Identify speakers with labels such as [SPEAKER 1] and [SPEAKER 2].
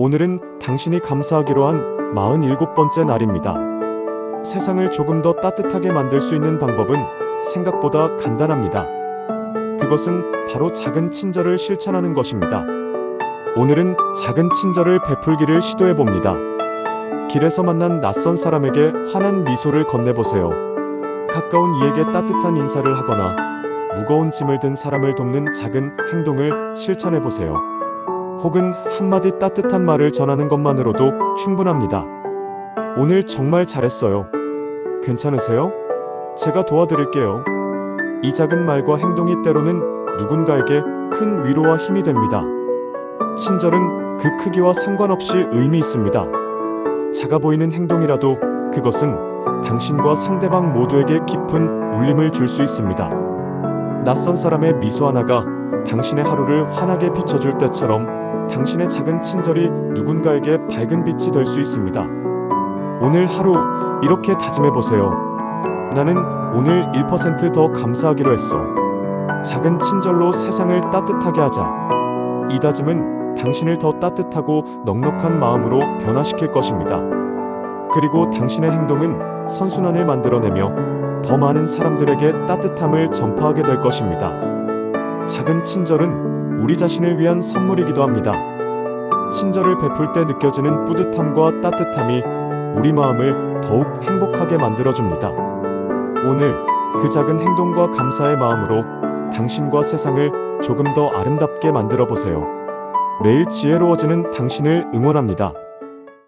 [SPEAKER 1] 오늘은 당신이 감사하기로 한 47번째 날입니다. 세상을 조금 더 따뜻하게 만들 수 있는 방법은 생각보다 간단합니다. 그것은 바로 작은 친절을 실천하는 것입니다. 오늘은 작은 친절을 베풀기를 시도해 봅니다. 길에서 만난 낯선 사람에게 환한 미소를 건네보세요. 가까운 이에게 따뜻한 인사를 하거나 무거운 짐을 든 사람을 돕는 작은 행동을 실천해 보세요. 혹은 한마디 따뜻한 말을 전하는 것만으로도 충분합니다. 오늘 정말 잘했어요. 괜찮으세요? 제가 도와드릴게요. 이 작은 말과 행동이 때로는 누군가에게 큰 위로와 힘이 됩니다. 친절은 그 크기와 상관없이 의미 있습니다. 작아 보이는 행동이라도 그것은 당신과 상대방 모두에게 깊은 울림을 줄 수 있습니다. 낯선 사람의 미소 하나가 당신의 하루를 환하게 비춰줄 때처럼 당신의 작은 친절이 누군가에게 밝은 빛이 될 수 있습니다. 오늘 하루 이렇게 다짐해 보세요. 나는 오늘 1%더 감사하기로 했어. 작은 친절로 세상을 따뜻하게 하자. 이 다짐은 당신을 더 따뜻하고 넉넉한 마음으로 변화시킬 것입니다. 그리고 당신의 행동은 선순환을 만들어내며 더 많은 사람들에게 따뜻함을 전파하게 될 것입니다. 작은 친절은 우리 자신을 위한 선물이기도 합니다. 친절을 베풀 때 느껴지는 뿌듯함과 따뜻함이 우리 마음을 더욱 행복하게 만들어줍니다. 오늘 그 작은 행동과 감사의 마음으로 당신과 세상을 조금 더 아름답게 만들어 보세요. 매일 지혜로워지는 당신을 응원합니다.